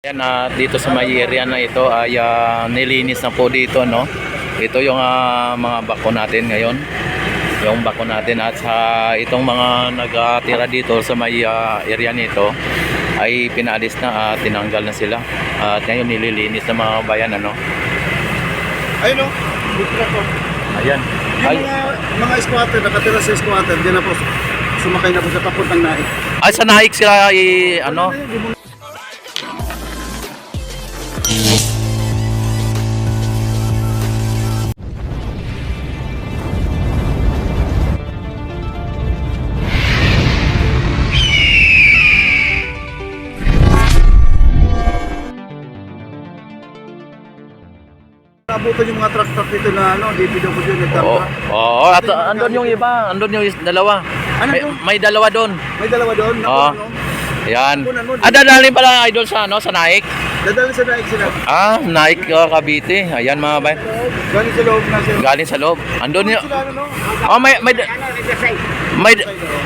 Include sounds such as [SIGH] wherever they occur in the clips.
Yan at dito sa may area na ito ay ah, nilinis na po dito no. Ito yung ah, mga bako natin ngayon. Yung bako natin at sa itong mga nagtira dito sa may ah, area nito ay pinaalis na at tinanggal na sila. At ngayon nililinis ng mga bayan ano. Ayun o, butra po. Ayan. Yung Ay, mga, mga squatter, nakatira sa squatter, di na po, sumakay na po sa papuntang naik. ay sa naik sila ay ano. Nabutan yung mga truck-truck dito na ano, DPW yun, Oo. nagtama. Oo, at ah, andun yung iba, andun yung is- dalawa. Ano May, yun? may dalawa doon. May dalawa doon, Oo. nakuha no? Ayan. Kunan mo, Ah, dadalhin pala idol sa ano, sa Naik. Dadali sa naik sila. Ah, Naik uh, Cavite. Ayan mga bay. Galing sa loob na sila. Galing sa loob. Andun Sila ano, no? Oh, may may may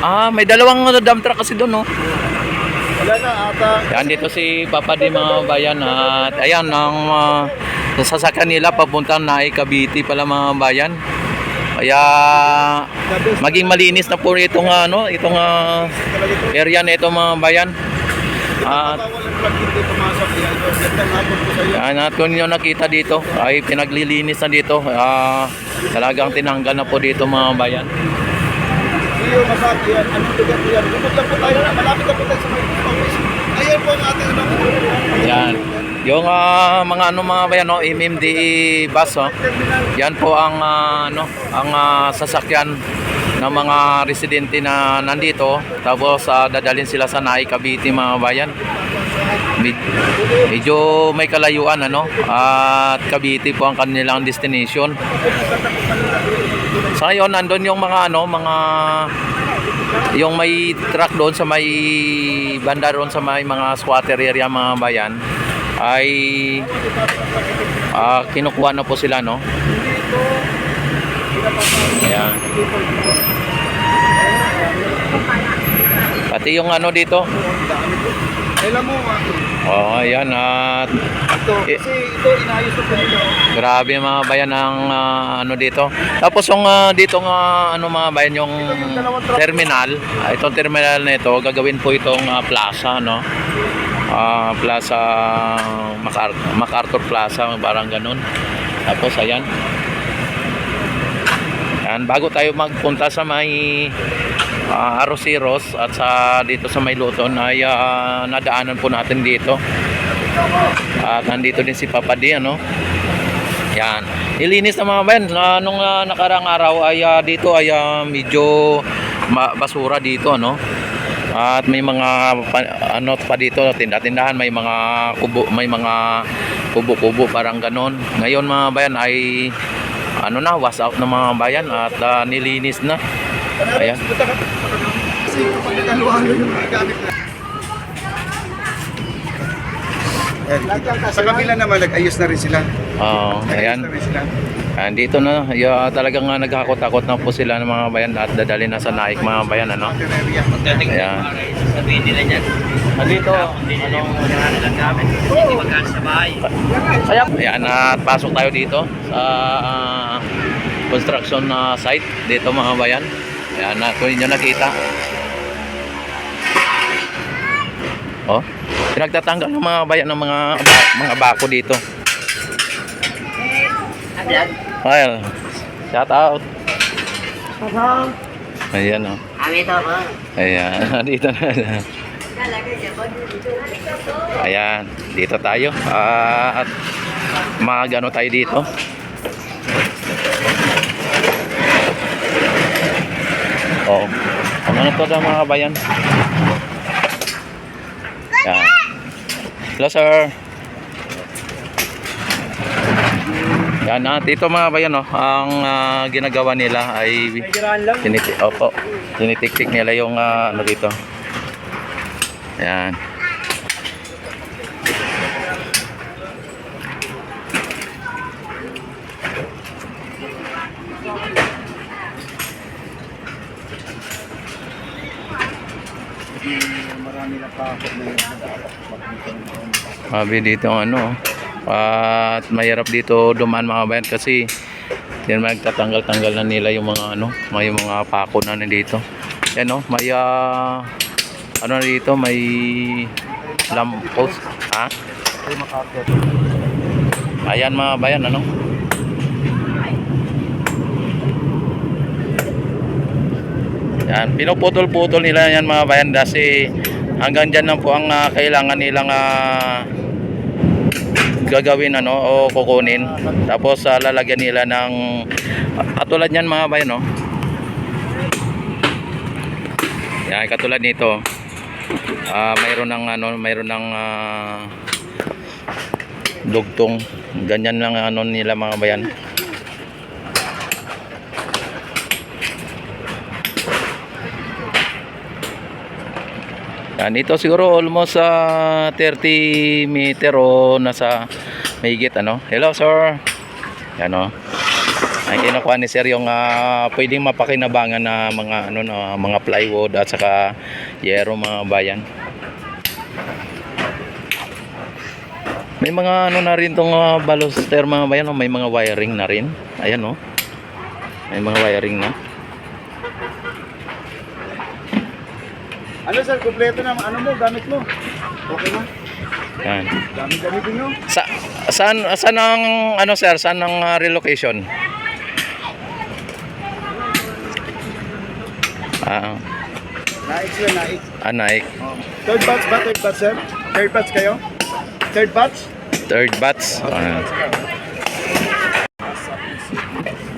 Ah, may dalawang ano, dump truck kasi doon, no. Wala na, ata. Yan dito si Papa di mga bayan at ayan ang uh, sasakyan nila papuntang Naik Cavite pala mga bayan. Kaya maging malinis na po itong ano, itong ah, ito. area na ito mga bayan. At Yan, at kung nyo nakita dito ay pinaglilinis na dito. Ah, talagang tinanggal na po dito mga bayan. Iyo, masaki yan. Anong lugar po yan? Bukod lang po tayo na, malapit na po tayo sa mga office. Ayan po ang ating ano. Yan. Yung ah, mga ano mga bayan no, MMDE bus oh. Yan po ang ah, ano, ang sasakyan ng mga residente na nandito tapos ah, dadalhin sila sa Naik Cavite mga bayan. Med- medyo may kalayuan ano at Cavite po ang kanilang destination. Sa ngayon nandun yung mga ano mga yung may truck doon sa may banda doon sa may mga squatter area mga bayan ay ah, kinukuha na po sila no. Ayan. Pati yung ano dito. Kailan mo, ah, Oh, ayan at ito, kasi ito, inayos ko po dito. grabe mga bayan ng ah, ano dito. Tapos yung ah, dito nga ano mga bayan yung terminal, itong terminal na ito gagawin po itong ah, plaza no. Ah, plaza MacArthur, MacArthur Plaza parang ganun. Tapos ayan. Yan, bago tayo magpunta sa may uh, Arosiros at sa dito sa may Luton ay ah, nadaanan po natin dito. At nandito din si Papa D, ano? Yan. Ilinis na mga bayan. Na, nung ah, nakarang araw ay ah, dito ay ah, medyo basura dito, ano? At may mga pa- ano pa dito, tinda-tindahan, may mga kubo, may mga kubo-kubo parang ganon. Ngayon mga bayan ay ano na, wash out ng mga bayan at ah, nilinis na. Ayan. Kasi kapag nagkaluhan yung gamit na. Sa kabila naman, nag-ayos na rin sila. Oo, Nag-ayos ayan. Andito na, ya, talagang nga naghakot-takot na po sila ng mga bayan at dadali na sa naik mga bayan ano. Ayan. Sabihin nila niyan. Andito, anong nilang gamit. Hindi magkano sa bahay. Kaya, ayan, at pasok tayo dito sa ah, construction na site dito mga bayan. Ayan, na kung inyo nakita. Oh, pinagtatanggal ng mga bayan ng mga mga bako dito. Well, shout out. Ayan oh. Ito po. Ayan, [LAUGHS] dito na. Ayan, dito tayo. Ah, at magano tayo dito. Oo. Ano na to daw mga kabayan? Ayan. Hello sir. Yan na, dito mga bayan no, ang ah, ginagawa nila ay tiniti opo, tinitik-tik nila yung ah, ano dito. Yan. Marami na pa ako na yung Sabi dito ano. At mahirap dito dumaan mga bayan kasi yan magtatanggal-tanggal na nila yung mga ano, may mga pako na nandito. Yan oh, may ah, ano dito, may lamppost. Ha? Ay, makakot. Ayan mga bayan, ano? Yan, pinuputol-putol nila yan mga bayan kasi hanggang dyan lang po ang ah, kailangan nilang ah, gagawin ano o kukunin. Tapos ah, lalagyan nila ng katulad niyan mga bayan no. Yan, katulad nito. Ah, mayroon ng ano, mayroon ng ah, dugtong. Ganyan lang ano nila mga bayan. Yan, ito siguro almost sa 30 meter o nasa mahigit ano. Hello sir. Yan o. Ay kinukuha ni sir yung ah, pwedeng mapakinabangan na mga ano na mga plywood at saka yero mga bayan. May mga ano na rin tong uh, baluster mga bayan, oh. may mga wiring na rin. Ayan oh. May mga wiring na. Ano sir, kumpleto na ano mo, gamit mo. Okay na? Yan. Gamit gamitin nyo. Sa saan saan ang ano sir, saan ang uh, relocation? Ah, Naik sir, naik. Anaik. Oh. Third batch ba? Third batch sir? Third batch kayo? Third batch? Third batch. Ayan.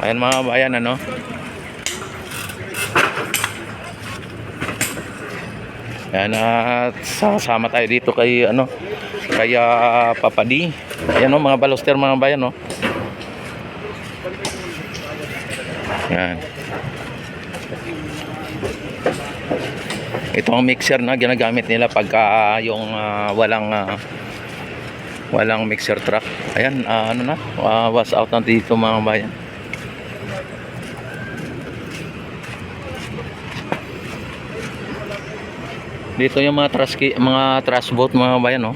Ayan mga bayan ano. Ayan at sasama tayo dito kay ano kay ah, Papadi. Ayan oh, mga baluster mga bayan oh. Ayan. Ito ang mixer na ginagamit nila pagka ah, yung ah, walang ah, walang mixer truck. Ayan, ah, ano na, uh, was out na dito mga bayan. Dito yung mga trash mga trash boat mga bayan, no.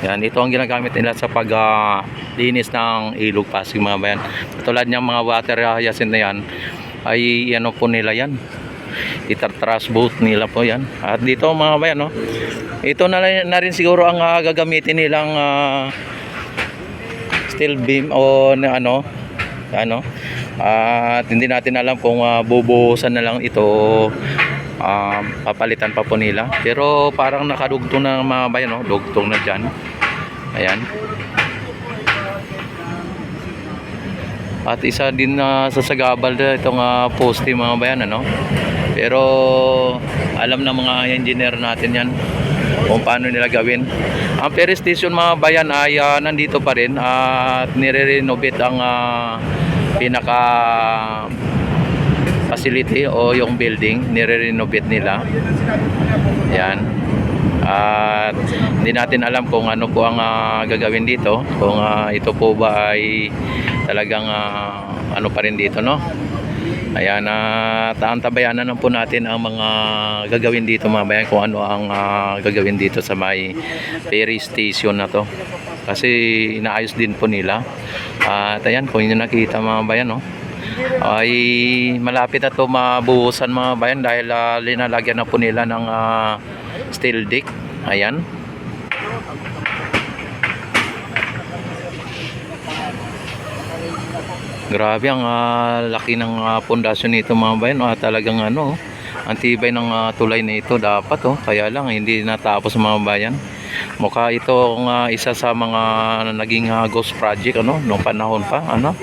Yan, ito ang ginagamit nila sa pag linis ng ilog Pasig mga bayan. Tulad ng mga water hyacinth na yan, ay ano po nila yan. Itar-trash boat nila po yan. At dito mga bayan, no. Ito na, na rin siguro ang ah, gagamitin nilang ah, steel beam o na ano ano at hindi natin alam kung uh, bubuhusan na lang ito ah, papalitan pa po nila pero parang nakadugtong na mga bayan no? dugtong na dyan ayan at isa din na sa sagabal na itong uh, poste mga bayan ano pero alam ng mga engineer natin yan kung paano nila gawin. Ang ferry station mga bayan ay ah, nandito pa rin at nire-renovate ang ah, pinaka facility o yung building, nire-renovate nila. Yan. At hindi natin alam kung ano po ang ah, gagawin dito, kung ah, ito po ba ay talagang ah, ano pa rin dito, no? Ayan, at taantabayanan lang po natin ang mga gagawin dito mga bayan kung ano ang ah, gagawin dito sa may ferry station na to. Kasi inaayos din po nila. At ayan, kung inyo nakita mga bayan, no? Ay malapit na to mabuhusan mga bayan dahil ah, linalagyan na po nila ng ah, steel deck. Ayan. Grabe ang ah, laki ng ah, pundasyon nito mga bayan. Ah, talagang ano, ang tibay ng ah, tulay na ito dapat oh. Kaya lang hindi natapos mga bayan. Mukha ito ang ah, isa sa mga naging ah, ghost project ano noong panahon pa ano.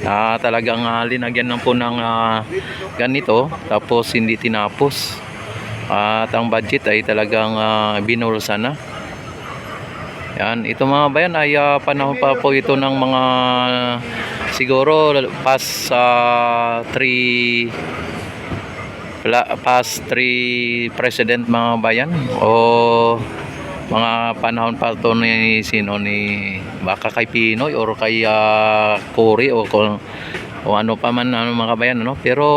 Na talagang ah, linagyan ng po ng ah, ganito tapos hindi tinapos. At ang budget ay talagang uh, binulsa na. Yan, ito mga bayan ay ah, panahon pa po ito ng mga siguro past sa 3 past 3 president mga bayan o mga panahon pa to ni sino ni baka kay Pinoy or kay ah, Cory o o ano pa man ano mga bayan ano? Pero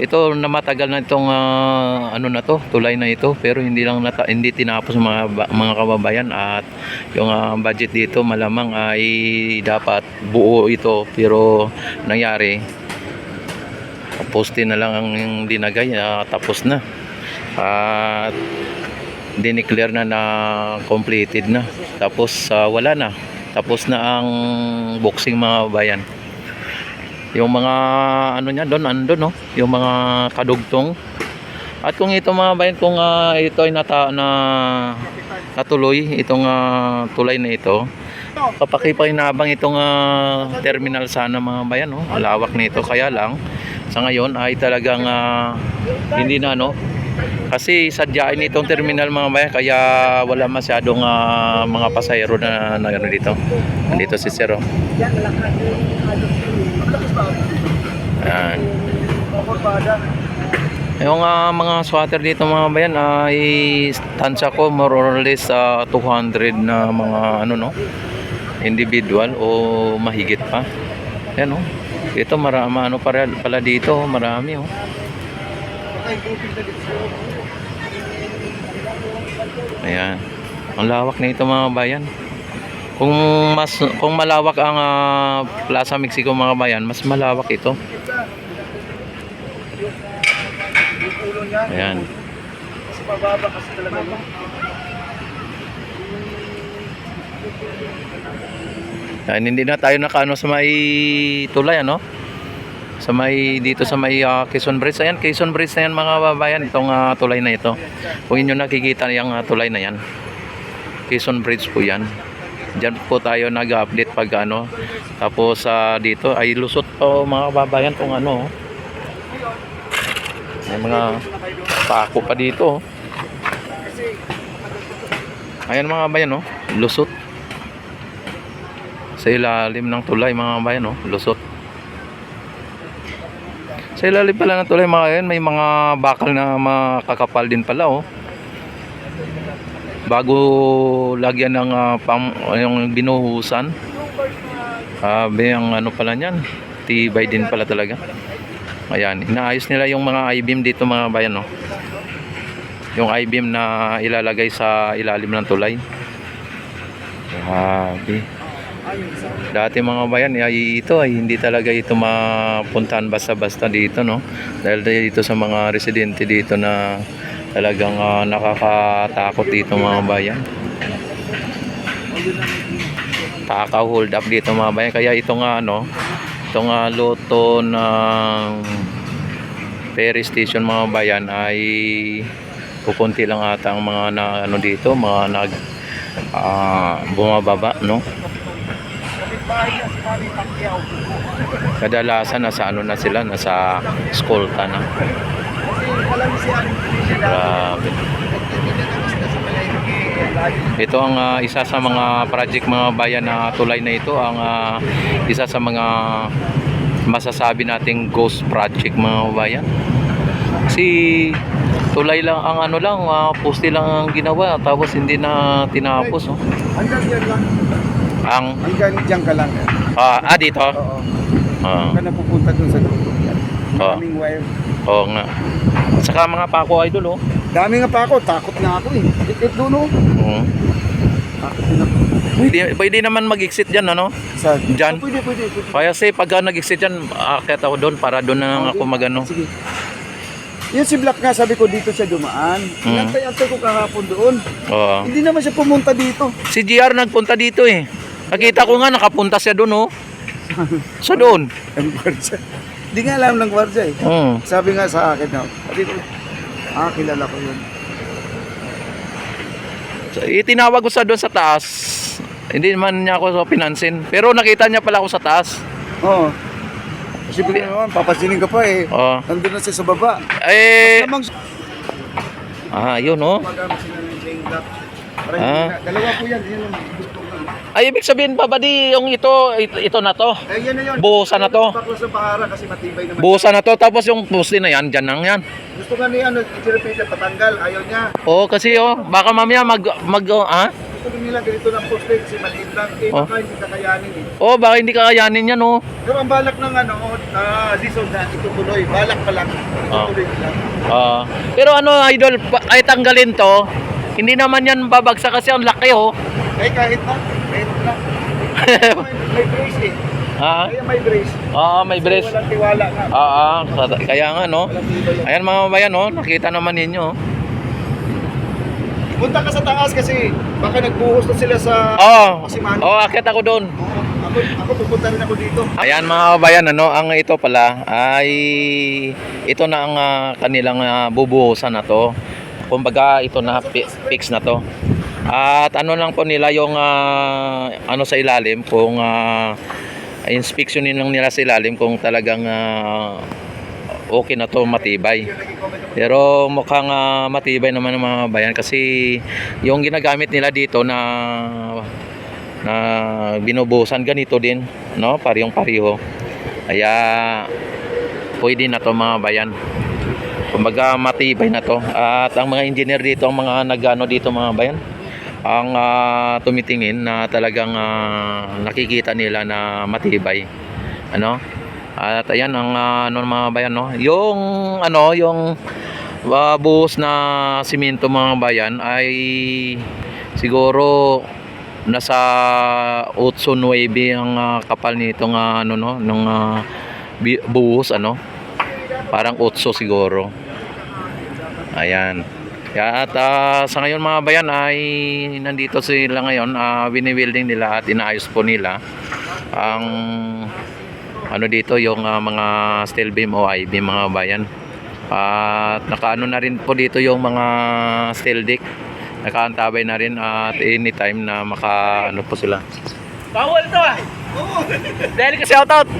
ito na matagal na itong ah, ano na to, tulay na ito. Pero hindi lang nata, hindi tinapos mga mga kababayan at yung ah, budget dito malamang ay dapat buo ito. Pero nangyari poste na lang ang dinagay ah, tapos na. At dineclare na na completed na. Tapos ah, wala na. Tapos na ang boxing mga bayan. Yung mga ano niya doon ando no? Yung mga kadugtong. At kung ito mga bayan kung ah, ito ay nata, na natuloy itong ah, tulay na ito kapakipakinabang itong ah, terminal sana mga bayan no? Lawak nito kaya lang sa ngayon ay talagang ah, hindi na no kasi sadyain itong terminal mga bayan kaya wala masyadong ah, mga pasahero na, na ano dito dito si Sir oh. Ayan. Yung ah, mga swatter dito mga bayan ay tansya ko more or less sa 200 na mga ano no individual o mahigit pa. Yan oh. Ito marami ano para pala dito, marami oh. Ayan. Ang lawak na ito mga bayan. Kung mas kung malawak ang ah, Plaza Mexico mga bayan, mas malawak ito. Ayan. Kasi mababa kasi talaga. Ayan, hindi na tayo nakaano sa may tulay ano? Sa may dito sa may ah, Quezon Bridge. Ayan, Quezon Bridge na yan mga babayan, itong ah, tulay na ito. Kung inyo nakikita yung ah, tulay na yan. Quezon Bridge po yan. Diyan po tayo nag-update pag ano. Tapos sa dito ay lusot po mga babayan kung ano. May mga pako pa dito. Ayan mga bayan oh, lusot sa ilalim ng tulay mga bayan oh, lusot sa ilalim pala ng tulay mga bayan may mga bakal na makakapal din pala oh. Bago lagyan ng ah, pam, yung binuhusan sabi ang ano pala niyan. Tibay din pala talaga. Ayan inaayos nila yung mga I-beam dito mga bayan oh. Yung I-beam na ilalagay sa ilalim ng tulay. Grabe Dati mga bayan ay ito ay hindi talaga ito mapuntahan basta-basta dito no. Dahil dito sa mga residente dito na talagang ah, nakakatakot dito mga bayan. Kaka-hold up dito mga bayan. Kaya ito nga ano, ito nga luto ng ferry station mga bayan ay kukunti lang ata ang mga na, ano dito, mga nag ah, bumababa no. Kadalasan nasa ano na sila, nasa eskolta na. Grabe. Ito ang ah, isa sa mga project mga bayan na tulay na ito, ang ah, isa sa mga masasabi nating ghost project mga bayan. Kasi tulay lang ang ano lang, uh, poste lang ang ginawa tapos hindi na tinapos. Oh. Lang. Ang Hanggang dyan ka lang. ah, ah dito. Oo. Ah, Ka na pupunta dun sa yan. Oo. Daming wire. oo nga. At saka mga pako idol oh. Dami nga pa ako. Takot nga ako eh. Ikit doon oh. Oo. Takot din ako. Pwede, pwede naman mag-exit dyan, ano? Sa, Dyan? Oh, pwede, pwede, pwede. Kaya say, pag uh, nag-exit dyan, akit ako doon para doon na lang ako magano. Sige. Yan si Black nga, sabi ko dito siya dumaan. Hmm. Inantay-antay ko kahapon doon. Oo. Hindi naman siya pumunta dito. Si GR nagpunta dito eh. Nakita ko nga, nakapunta siya doon, oh. Sa doon. Ang gwardiya. Hindi nga alam ng gwardiya eh. Oo. Sabi nga sa akin na, sabi ko, ah, kilala ko yun. So, itinawag ko sa doon sa taas. Hindi naman niya ako so pinansin. Pero nakita niya pala ako sa taas. Oo. Kasi ko naman, papasinin ka pa eh. Oo. Nandun na siya sa baba. Eh, Namang ah, yun, oh. magamit sila ng chain lock. Ah. dalawa po yan, yan ang gusto. Ay, ibig sabihin pa ba di yung ito, ito, ito na to? Eh, yan na yun. Buhusan na to. Baklas ng bahara kasi matibay naman. Buhusan na to, tapos yung poste na yan, dyan lang yan. Gusto nga niya, ano, si Peter patanggal, ayaw niya. Oo, kasi oh, baka mamaya mag, mag, oh, ah? gusto nila ganito ng poste kasi maliit lang. Eh, Oh. baka hindi kakayanin eh. Oh, baka hindi kakayanin yan, oh. Pero ang balak ng ano, uh, Lison na itutuloy. Balak pa lang. Itutuloy nila. Ah. pero ano, idol, kahit tanggalin to, hindi naman yan babagsak kasi ang laki, oh. Eh. Kahit na. May, brace eh. ha? Kaya may brace. Ah, may brace. Walang tiwala nga. Ah, ah, sa- kaya nga, no. Ayan mga bayan, oh. Nakita naman ninyo, oh. Punta ka sa taas kasi baka nagbuhos na sila sa Oh, Pasimano. oh, akit ako doon. Oo. Ako, ako pupunta rin ako dito. Ayan mga kabayan, ano, ang ito pala ay ito na ang ah, kanilang ah, bubuhusan na to. Kumbaga ito na fi- fix na to. At ano lang po nila yung ah, ano sa ilalim kung uh, inspeksyonin lang nila sa ilalim kung talagang ah, okay na to matibay. Pero mukhang ah, matibay naman ng mga bayan kasi yung ginagamit nila dito na na binubuhusan ganito din, no? Parehong pareho. Kaya pwede na to mga bayan. Kumbaga matibay na to. At ang mga engineer dito, ang mga nagano dito mga bayan, ang ah, tumitingin na talagang ah, nakikita nila na matibay. Ano? At ayan ang ah, ano mga bayan no. Yung ano, yung ah, buhos na simento mga bayan ay siguro nasa 8 9 ang ah, kapal nitong ah, ano no, ah, bi- buhos ano. Parang 8 siguro. Ayan. Kaya at ah, sa ngayon mga bayan ay nandito sila ngayon, uh, binibuilding nila at inaayos po nila ang ano dito yung ah, mga steel beam o I-beam mga bayan. At nakaano na rin po dito yung mga steel deck. Nakaantabay na rin at anytime na maka ano po sila. Bawal to ah. Dahil ka shout out. [LAUGHS]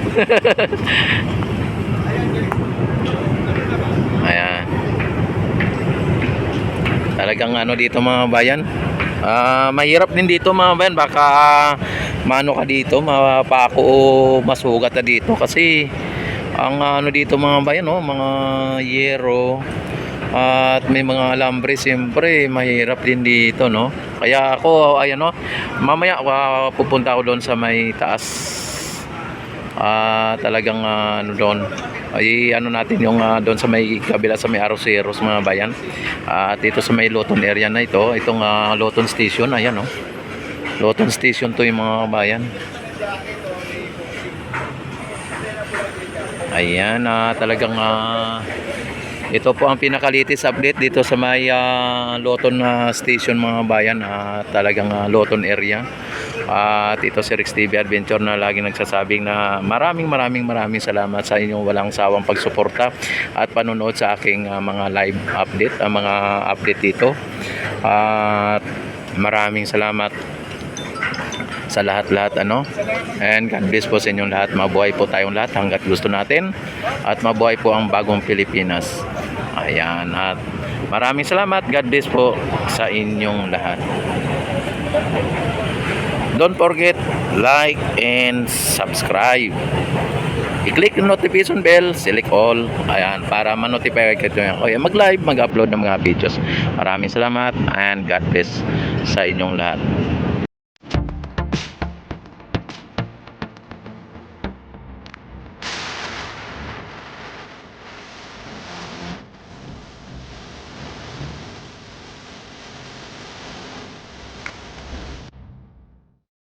Ayan. Talagang ano dito mga bayan. Ah, mahirap din dito mga bayan baka mano ka dito, mapako o masugat ka dito kasi ang ano dito mga bayan no, mga yero at may mga alambre siyempre mahirap din dito no. Kaya ako ayan no, mamaya ah, pupunta ako doon sa may taas ah talagang ah, ano doon ay ano natin yung ah, doon sa may kabila sa may Aroseros mga bayan at dito sa may Loton area na ito itong ah, Loton Station ayan oh. Loton Station to yung mga bayan. Ayan ah, talagang ah, ito po ang pinakalitis update dito sa may ah, Loton ah, Station mga bayan ah, talagang ah, Loton area at ito si Rex TV Adventure na lagi nagsasabing na maraming maraming maraming salamat sa inyong walang sawang pagsuporta at panonood sa aking ah, mga live update, ang mga update dito. At maraming salamat sa lahat-lahat ano. And God bless po sa inyong lahat. Mabuhay po tayong lahat hanggat gusto natin. At mabuhay po ang bagong Pilipinas. Ayan. At maraming salamat. God bless po sa inyong lahat. Don't forget, like and subscribe. I-click yung notification bell, select all. Ayan, para ma-notify kayo ko. Ayan, mag-live, mag-upload ng mga videos. Maraming salamat and God bless sa inyong lahat.